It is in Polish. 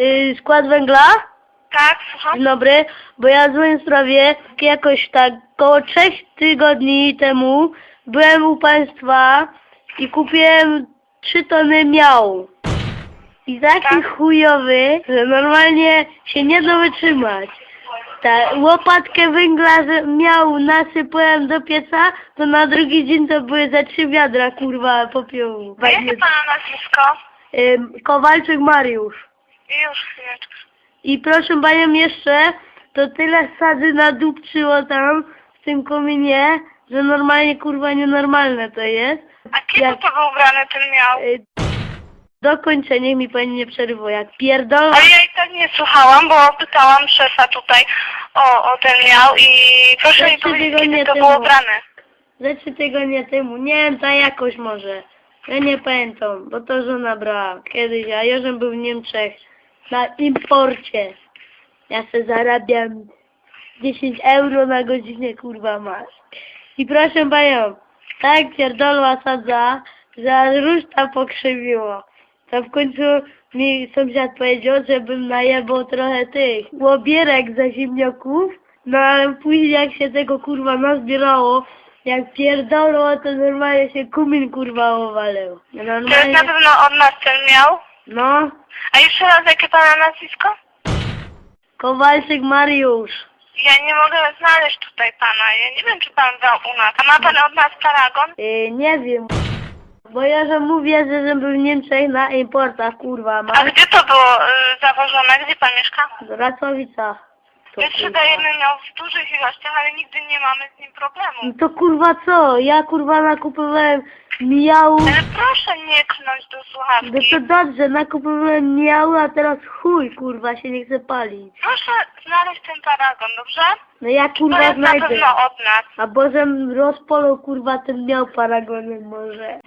Y, skład węgla? Tak, słucham. Dzień dobry, bo ja dzwonię w sprawie jakoś tak koło trzech tygodni temu byłem u państwa i kupiłem trzy tony miał. I taki Tak? chujowy, że normalnie się nie da wytrzymać. Ta łopatkę węgla, że miał nasypałem do pieca, to na drugi dzień to były ze trzy wiadra, kurwa, popiołu. Jakie pana nazwisko? Ym, Kowalczyk Mariusz. Już chwileczkę. I proszę panią jeszcze, to tyle sady nadupczyło tam w tym kominie, że normalnie kurwa nienormalne to jest. A kiedy Jak- to był ubrany ten miał? Y, Dokończenie mi pani nie przerywa, jak pierdol... Ale ja i tak nie słuchałam, bo pytałam szefa tutaj o, o ten miał i proszę mi powiedzieć, kiedy to temu. było ubrane. Ze trzy tygodnie temu, nie wiem, ta jakoś może. Ja nie pamiętam, bo to żona brała kiedyś, a Jorzem był w Niemczech na imporcie. Ja se zarabiam 10 euro na godzinę, kurwa masz. I proszę panią, tak pierdolła sadza, że aż ruszta pokrzywiło. To w końcu mi sąsiad powiedział, żebym najebał trochę tych łobierek za ziemniaków, no ale później jak się tego kurwa nazbierało, jak pierdolło, to normalnie się kumin kurwa jest Normalnie, na pewno od nas ten miał. No, A jeszcze raz, jakie pana nazwisko? Kowalczyk Mariusz. Ja nie mogę znaleźć tutaj pana. Ja nie wiem, czy pan brał u nas. A ma pan od nas paragon? Yy, nie wiem, bo ja że mówię, że żebym był w Niemczech na importach, kurwa, A gdzie to było y, zawożone? Gdzie pan mieszka? w Racławicach. To, My kurwa. sprzedajemy miał w dużych ilościach, ale nigdy nie mamy z nim problemu. No to kurwa co? Ja kurwa nakupowałem miał. Ale proszę nie knąć do No słuchawki. to dobrze, nakupowałem miał, a teraz chuj kurwa się nie chce palić. Proszę znaleźć ten paragon, dobrze? No ja To kurwa jest na znajdę. pewno od nas. A Bożem rozpolą kurwa ten miał paragonem może.